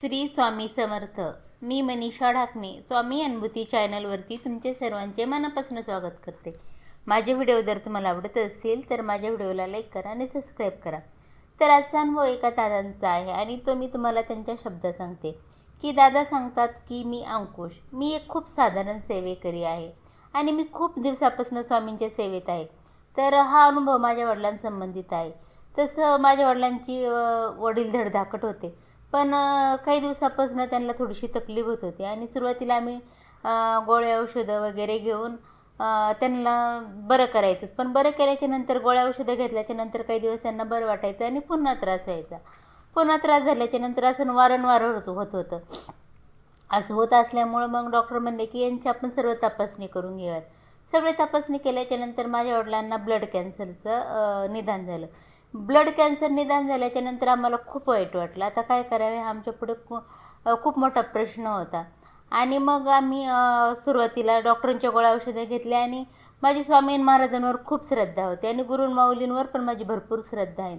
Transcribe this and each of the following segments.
श्री स्वामी समर्थ. मी मनीषा ढाकणे स्वामी अनुभूती चॅनलवरती तुमचे सर्वांचे मनापासून स्वागत करते. माझे व्हिडिओ जर तुम्हाला आवडत असतील तर माझ्या व्हिडिओला लाईक करा आणि सबस्क्राईब करा. तर आजचा अनुभव एका दादांचा आहे आणि तो मी तुम्हाला त्यांच्या शब्दात सांगते. की दादा सांगतात की मी अंकुश. मी एक खूप साधारण सेवेकरी आहे आणि मी खूप दिवसापासून स्वामींच्या सेवेत आहे. तर हा अनुभव माझ्या वडिलांसंबंधित आहे. तसं माझ्या वडिलांची वडील धडधाकट होते. पण काही दिवसापासून त्यांना थोडीशी तकलीफ होत होती. आणि सुरुवातीला आम्ही गोळ्या औषधं वगैरे घेऊन त्यांना बरं करायचं. पण बरं केल्याच्यानंतर गोळ्या औषधं घेतल्याच्या नंतर काही दिवस त्यांना बरं वाटायचं आणि पुन्हा त्रास व्हायचा. पुन्हा त्रास झाल्याच्यानंतर असं वारंवार होत होत होतं. असं होत असल्यामुळं मग डॉक्टर म्हणले की यांची आपण सर्व तपासणी करून घेऊयात. सगळे तपासणी केल्याच्यानंतर माझ्या वडिलांना ब्लड कॅन्सरचं निदान झालं. ब्लड कॅन्सर निदान झाल्याच्यानंतर आम्हाला खूप वाईट वाटलं. आता काय करावे? हा आमच्या पुढे खूप मोठा प्रश्न होता. आणि मग आम्ही सुरुवातीला डॉक्टरांच्या गोळ्या औषधं घेतल्या आणि माझी स्वामी महाराजांवर खूप श्रद्धा होती आणि गुरुन माऊलींवर पण माझी भरपूर श्रद्धा आहे.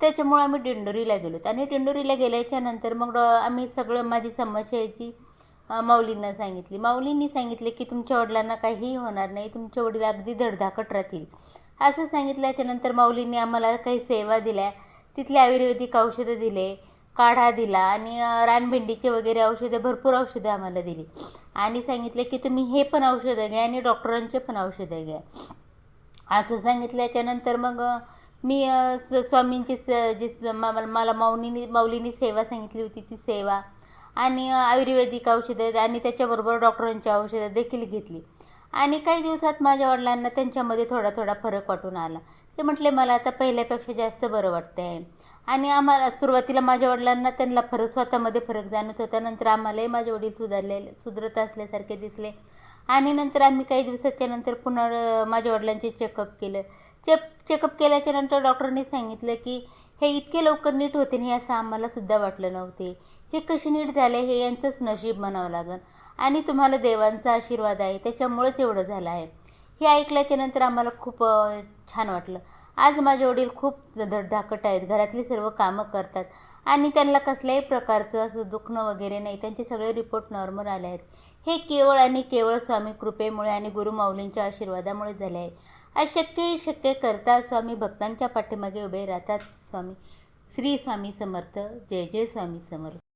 त्याच्यामुळे आम्ही दिंडोरीला गेलो आणि दिंडोरीला गेल्याच्यानंतर मग डॉ आम्ही सगळं माझी समस्याची अ, माऊलींना सांगितली. माऊलींनी सांगितले की तुमच्या वडिलांना काहीही होणार नाही तुमचे वडील अगदी धडधाकट राहतील. असं सांगितल्याच्या नंतर माऊलींनी आम्हाला काही सेवा दिल्या. तिथले आयुर्वेदिक औषधं दिले काढा दिला आणि रानभेंडीचे वगैरे औषधं भरपूर औषधं आम्हाला दिली. आणि सांगितले की तुम्ही हे पण औषधं घ्या आणि डॉक्टरांचे पण औषधं घ्या. असं सांगितल्याच्या नंतर मग मी स स्वामींची स जी मा- मला मला माऊलीनी माऊलीनी सेवा सांगितली होती ती सेवा आणि आयुर्वेदिक औषधं आणि त्याच्याबरोबर डॉक्टरांची औषधं देखील घेतली. आणि काही दिवसात माझ्या वडिलांना त्यांच्यामध्ये थोडा थोडा फरक वाटून आला. ते म्हटले मला आता पहिल्यापेक्षा जास्त बरं वाटतं आहे आणि आम्हाला सुरुवातीला माझ्या वडिलांना त्यांना फरक स्वतःमध्ये फरक जाणवत होता. नंतर आम्हालाही माझे वडील सुधारले सुधरत असल्यासारखे दिसले. आणि नंतर आम्ही काही दिवसाच्या नंतर पुन्हा माझ्या वडिलांचे चेकअप केलं. चेक चेकअप केल्याच्यानंतर डॉक्टरने सांगितलं की हे इतके लवकर नीट होते हे असं आम्हाला सुद्धा वाटलं नव्हते. हे कसे नीट झाले हे यांचंच नशीब म्हणावं लागेल. आणि तुम्हाला देवांचा आशीर्वाद आहे त्याच्यामुळेच एवढं झालं आहे. हे ऐकल्याच्या नंतर आम्हाला खूप छान वाटलं. आज माझे वडील खूप धडधाकट आहेत. घरातली सर्व कामं करतात आणि त्यांना कसल्याही प्रकारचं असं दुखणं वगैरे नाही. त्यांचे सगळे रिपोर्ट नॉर्मल आले आहेत. हे केवळ आणि केवळ स्वामी कृपेमुळे आणि गुरुमाऊलींच्या आशीर्वादामुळे झाले आहे. अशक्यही शक्य करता स्वामी भक्तांच्या पाठीमागे उभे राहतात स्वामी. श्री स्वामी समर्थ. जय जय स्वामी समर्थ.